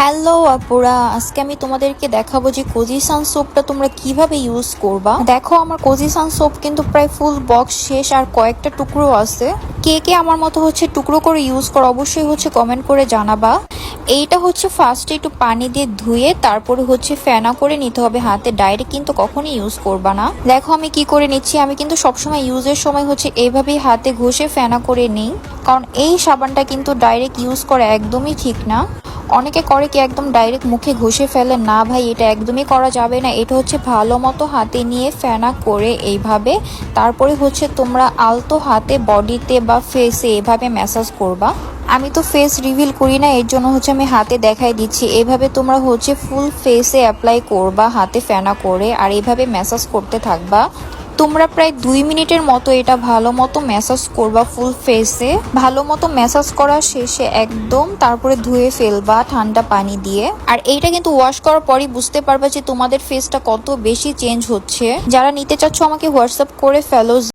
Hello আপুরা, আজকে আমি তোমাদেরকে দেখাবো যে কোজিসান সোপটা তোমরা কীভাবে ইউজ করবা। দেখো, আমার কোজিসান সোপ কিন্তু প্রায় ফুল বক্স শেষ আর কয়েকটা টুকরো আছে। কে কে আমার মতো হচ্ছে টুকরো করে ইউজ করো, অবশ্যই হচ্ছে কমেন্ট করে জানাবা। এইটা হচ্ছে ফার্স্টে একটু পানি দিয়ে ধুয়ে তারপরে হচ্ছে ফেনা করে নিতে হবে। হাতে ডাইরেক্ট কিন্তু কখনই ইউজ করবা না। দেখো, আমি কি করে নিচ্ছি? আমি কিন্তু সবসময় ইউজের সময় হচ্ছে এইভাবেই হাতে ঘষে ফেনা করে নিই। কারণ এই সাবানটা কিন্তু ডাইরেক্ট ইউজ করা একদমই ঠিক না। অনেকে করে কি একদম ডাইরেক্ট মুখে ঘষে ফেলে, না ভাই, এটা একদমই করা যাবে না। এটা হচ্ছে ভালো মতো হাতে নিয়ে ফেনা করে এইভাবে। তারপরে হচ্ছে তোমরা আলতো হাতে বডিতে বা ফেসে এভাবে ম্যাসাজ করবা। আমি তো ফেস রিভিল করি না, এর জন্য হচ্ছে আমি হাতে দেখাই দিচ্ছি। এভাবে তোমরা হচ্ছে ফুল ফেসে অ্যাপ্লাই করবা, হাতে ফেনা করে, আর এইভাবে ম্যাসাজ করতে থাকবা। তোমরা প্রায় দুই মিনিটের মতো এটা ভালো মতো ম্যাসাজ করবা ফুল ফেসে ভালো মতো ম্যাসাজ করা শেষে একদম তারপরে ধুয়ে ফেলবা ঠান্ডা পানি দিয়ে। আর এইটা কিন্তু ওয়াশ করার পরই বুঝতে পারবা যে তোমাদের ফেসটা কত বেশি চেঞ্জ হচ্ছে। যারা নিতে চাচ্ছ আমাকে হোয়াটসঅ্যাপ করে ফেলো